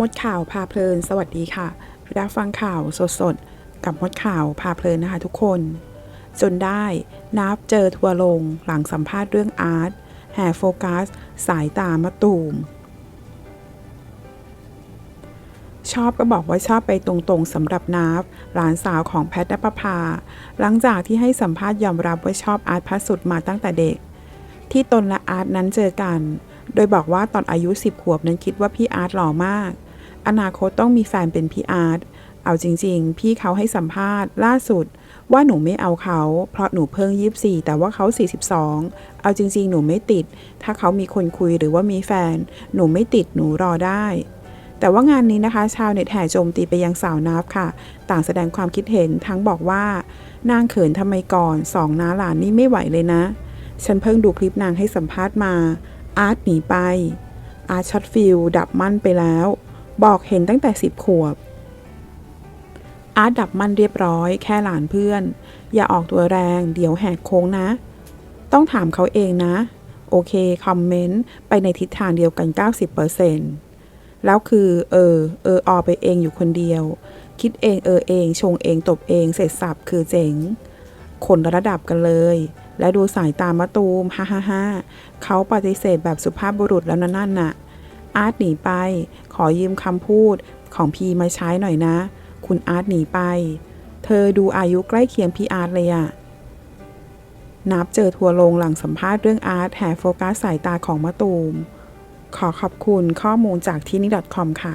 มดข่าวพาเพลิน สวัสดีค่ะ รับฟังข่าวสดๆ กับมดข่าวพาเพลินนะคะทุกคน จนได้นับเจอทัวร์ลงหลังสัมภาษณ์เรื่องอาร์ตแห่โฟกัส สายตามะตูม ชอบก็บอกว่าชอบไปตรงๆสำหรับนาฟหลานสาวของแพทณปภา หลังจากที่ให้สัมภาษณ์ยอมรับว่าชอบอาร์ตพระสุดมาตั้งแต่เด็ก ที่ตนและอาร์ตนั้นเจอกัน โดยบอกว่าตอนอายุ 10 ขวบนั้นคิดว่าพี่อาร์ตหล่อมาก อนาคตต้องมีแฟนเป็นพี่อาร์ต เอาจริง ๆ พี่เขาให้สัมภาษณ์ล่าสุด ว่าหนูไม่เอาเขา เพราะหนูเพิ่ง 24 แต่ว่าเขา 42 เอาจริง ๆ หนูไม่ติด ถ้าเขามีคนคุยหรือว่ามีแฟน หนูไม่ติดหนูรอได้แต่ว่างานนี้นะคะ ชาวเน็ตแห่โจมตีไปยังสาวนับค่ะ ต่างแสดงความคิดเห็นทั้งบอกว่า นางเขินทำไมก่อนสองน้าหลานนี่ไม่ไหวเลยนะ ฉันเพิ่งดูคลิปนางให้สัมภาษณ์มา อาร์ตหนีไป อาร์ตช็อตฟิลดับมั่นไปแล้ว บอกเห็นตั้งแต่สิบขวบ อาร์ตดับมั่นเรียบร้อย แค่หลานเพื่อน อย่าออกตัวแรง เดี๋ยวแหกโค้งนะ ต้องถามเขาเองนะ โอเค คอมเมนต์ ไปในทิศทางเดียวกัน 90%แล้วคือ เออ เออ ออไปเองอยู่คนเดียว คิดเองเออเอง ชงเองตบเอง เสร็จสับคือเจ๋ง คนละระดับกันเลย และดูสายตามะตูมฮ่าฮ่าฮ่าเขาปฏิเสธแบบสุภาพบุรุษแล้วนะนั่นน่ะ อาร์ตหนีไป ขอยืมคำพูดของพีมาใช้หน่อยนะ คุณอาร์ตหนีไป เธอดูอายุใกล้เคียงพี่อาร์ตเลยอะนับเจอทัวร์ลงหลังสัมภาษณ์เรื่องอาร์ตแห่โฟกัสสายตาของมะตูม ขอขอบคุณข้อมูลจากที่นี่ .com ค่ะ